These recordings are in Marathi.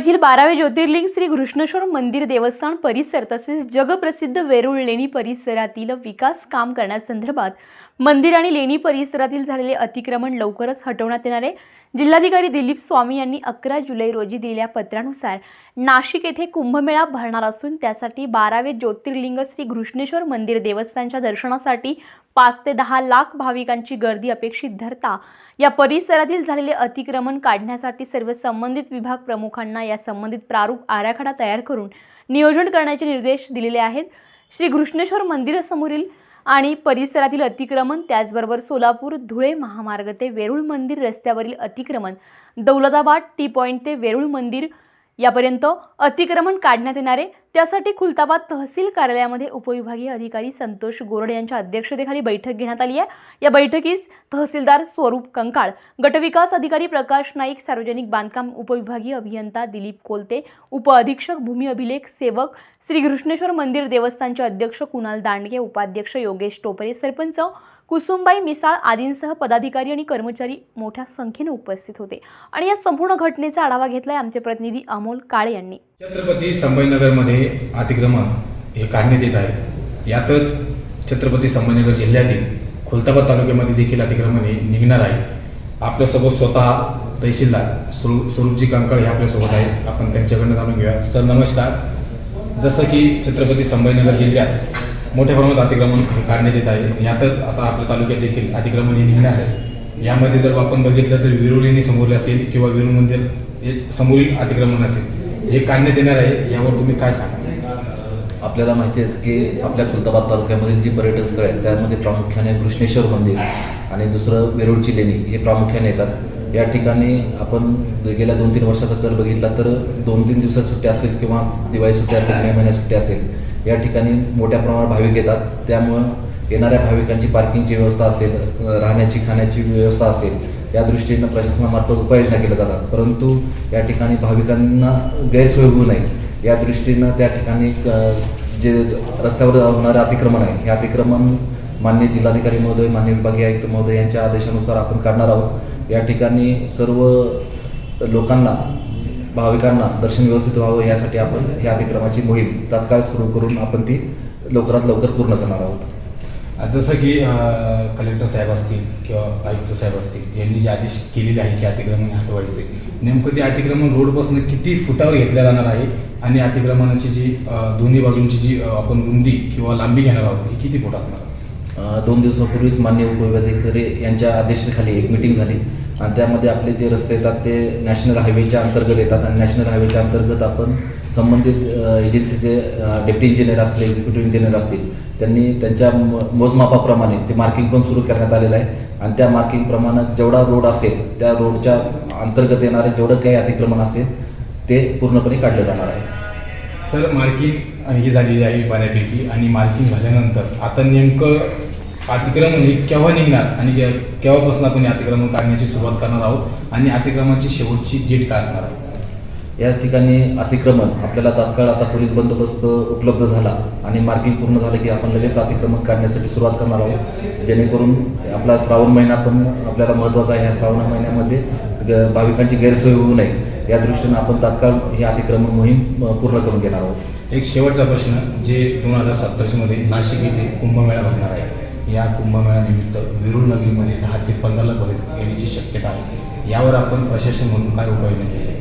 येथील बारावे ज्योतिर्लिंग श्री घृष्णेश्वर मंदिर देवस्थान परिसर तसेच जगप्रसिद्ध वेरूळ लेणी परिसरातील विकास काम करण्यासंदर्भात मंदिर आणि लेणी परिसरातील झालेले अतिक्रमण लवकरच हटवण्यात येणार आहे. जिल्हाधिकारी दिलीप स्वामी यांनी अकरा जुलै रोजी दिलेल्या पत्रानुसार नाशिक येथे कुंभमेळा भरणार असून त्यासाठी बारावे ज्योतिर्लिंग श्री घृष्णेश्वर मंदिर देवस्थानच्या दर्शनासाठी पाच ते दहा लाख भाविकांची गर्दी अपेक्षित धरता. या परिसरातील झालेले अतिक्रमण काढण्यासाठी सर्व संबंधित विभाग प्रमुखांना या संबंधित प्रारूप आराखडा तयार करून नियोजन करण्याचे निर्देश दिलेले आहेत. श्री घृष्णेश्वर मंदिरासमोरील आणि परिसरातील अतिक्रमण त्याचबरोबर सोलापूर धुळे महामार्ग ते वेरूळ मंदिर रस्त्यावरील अतिक्रमण दौलताबाद टी पॉईंट ते वेरूळ मंदिर यापर्यंत अतिक्रमण काढण्यात येणारे त्यासाठी खुलताबाद तहसील कार्यालयामध्ये उपविभागीय अधिकारी संतोष गोरडे यांच्या अध्यक्षतेखाली बैठक घेण्यात आली आहे. या बैठकीस तहसीलदार स्वरूप कंकाळ गटविकास अधिकारी प्रकाश नाईक सार्वजनिक बांधकाम उपविभागीय अभियंता दिलीप कोलते उपअधीक्षक भूमी अभिलेख सेवक श्री घृष्णेश्वर मंदिर देवस्थानचे अध्यक्ष कुणाल दांडगे उपाध्यक्ष योगेश टोपरे सरपंच कुसुमबाई मिसाळ आदींसह पदाधिकारी आणि कर्मचारी मोठ्या संख्येने उपस्थित होते. आणि या संपूर्ण घटनेचा आढावा घेतलाय आमचे प्रतिनिधी अमोल काळे यांनी. छत्रपती संभाजीनगरमध्ये अतिक्रमण हे काढण्यात येत आहे. यातच छत्रपती संभाजीनगर जिल्ह्यातील खुलताबाद तालुक्यामध्ये देखील अतिक्रमण हे निघणार आहे. आपल्यासोबत स्वतः तहसीलदार स्वरू स्वरूपजी कंकळ हे आपल्यासोबत आहे. आपण त्यांच्याकडनं जाणून घेऊया. सर नमस्कार. जसं की छत्रपती संभाजीनगर जिल्ह्यात मोठ्या प्रमाणात अतिक्रमण हे काढण्यात येत आहे. यातच आता आपल्या तालुक्यात देखील अतिक्रमण हे निघणार आहे. यामध्ये जर आपण बघितलं तर विरुळीने समोरले असेल किंवा विरुळ मंदिर हे समोरील अतिक्रमण असेल हे काढण्यात येणार आहे यावर तुम्ही काय सांगा? आपल्याला माहिती आहे की आपल्या खुलताबाद तालुक्यामधील जी पर्यटन स्थळ आहेत त्यामध्ये प्रामुख्याने कृष्णेश्वर मंदिर आणि दुसरं वेरूळची लेणी हे प्रामुख्याने येतात. या ठिकाणी आपण गेल्या दोन तीन वर्षाचा कर बघितला तर दोन तीन दिवसात सुट्ट्या असेल किंवा दिवाळी सुट्टी असेल मे महिन्यात सुट्टी असेल या ठिकाणी मोठ्या प्रमाणात भाविक येतात. त्यामुळं येणाऱ्या भाविकांची पार्किंगची व्यवस्था असेल राहण्याची खाण्याची व्यवस्था असेल या दृष्टीनं प्रशासनामार्फत उपाययोजना केल्या जातात. परंतु या ठिकाणी भाविकांना गैरसोय होऊ नये. या दृष्टीनं त्या ठिकाणी क- जे रस्त्यावर होणारे अतिक्रमण आहे हे अतिक्रमण मान्य जिल्हाधिकारी महोदय मान्य विभागीय आयुक्त महोदय यांच्या आदेशानुसार आपण काढणार आहोत. या ठिकाणी सर्व लोकांना भाविकांना दर्शन व्यवस्थित व्हावं यासाठी आपण ही अतिक्रमाची मोहीम तात्काळ सुरू करून आपण ती लवकरात लवकर पूर्ण करणार आहोत. जसं की कलेक्टर साहेब असतील किंवा आयुक्त साहेब असतील यांनी जे आदेश केलेले आहे की अतिक्रमण हटवायचे नेमकं ते अतिक्रमण रोडपासून किती फुटावर घेतल्या जाणार आहे आणि अतिक्रमणाची जी दोन्ही बाजूंची जी आपण रुंदी किंवा लांबी घेणार आहोत ही किती फूट असणार? दोन दिवसापूर्वीच मान्य उपविभागाधिकारी यांच्या आदेशाखाली एक मिटिंग झाली. आणि त्यामध्ये आपले जे रस्ते येतात ते नॅशनल हायवेच्या अंतर्गत येतात आणि नॅशनल हायवेच्या अंतर्गत आपण संबंधित एजन्सीचे डेप्टी इंजिनियर असतील एक्झिक्युटिव्ह इंजिनियर असतील त्यांनी त्यांच्या मोजमापाप्रमाणे ते मार्किंग पण सुरू करण्यात आलेलं आहे. आणि त्या मार्किंग प्रमाणात जेवढा रोड असेल त्या रोडच्या अंतर्गत येणारे जेवढं काही अतिक्रमण असेल ते पूर्णपणे काढलं जाणार आहे. सर मार्किंग ही झालेली आहे बऱ्यापैकी आणि मार्किंग झाल्यानंतर आता नेमकं अतिक्रमण हे केव्हा निघणार आणि केव्हापासून आपण अतिक्रमण काढण्याची सुरुवात करणार आहोत आणि अतिक्रमणाची शेवटची डेट काय असणार आहे? या ठिकाणी अतिक्रमण आपल्याला तात्काळ आता पोलीस बंदोबस्त उपलब्ध झाला आणि मार्किंग पूर्ण झालं की आपण लगेच अतिक्रमण काढण्यासाठी सुरुवात करणार आहोत. जेणेकरून आपला श्रावण महिना पण आपल्याला महत्त्वाचा आहे. ह्या श्रावण महिन्यामध्ये भाविकांची गैरसोय होऊ नये. या दृष्टीनं आपण तात्काळ ही अतिक्रमण मोहीम पूर्ण करून घेणार आहोत. एक शेवटचा प्रश्न जे दोन हजार सत्तरमध्ये नाशिक येथे कुंभमेळा भरणार आहे. या कुंभमेळ्यानिमित्त विरुळ नगरीमध्ये दहा ते पंधरा लाख येण्याची शक्यता आहे. यावर आपण प्रशासन म्हणून काय उपाययोजना केली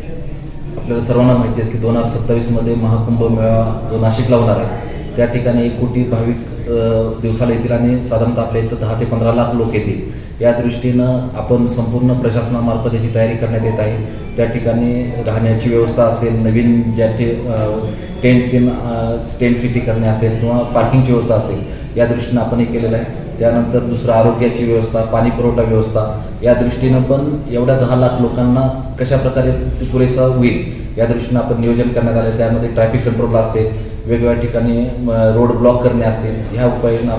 आपल्याला सर्वांना माहिती आहे की दोन हजार सत्तावीसमध्ये महाकुंभ मेळा जो नाशिकला होणार आहे त्या ठिकाणी एक कोटी भाविक दिवसाला येतील आणि साधारणतः आपल्या इथं दहा ते पंधरा लाख लोक येतील. या दृष्टीनं आपण संपूर्ण प्रशासनामार्फत याची तयारी करण्यात येत आहे. त्या ठिकाणी राहण्याची व्यवस्था असेल नवीन ज्या ठे टेंट तीन टेंट सिटी करणे असेल किंवा पार्किंगची व्यवस्था असेल या दृष्टीनं आपण हे केलेलं आहे. त्यानंतर दुसरं आरोग्याची व्यवस्था पाणी पुरवठा व्यवस्था या दृष्टीनं पण एवढ्या दहा लाख लोकांना कशा प्रकारे ते पुरेसा होईल या दृष्टीनं आपण नियोजन करण्यात आलं. त्यामध्ये ट्रॅफिक कंट्रोल असेल वेगवेगळ्या ठिकाणी रोड ब्लॉक करणे असतील ह्या उपाययोजना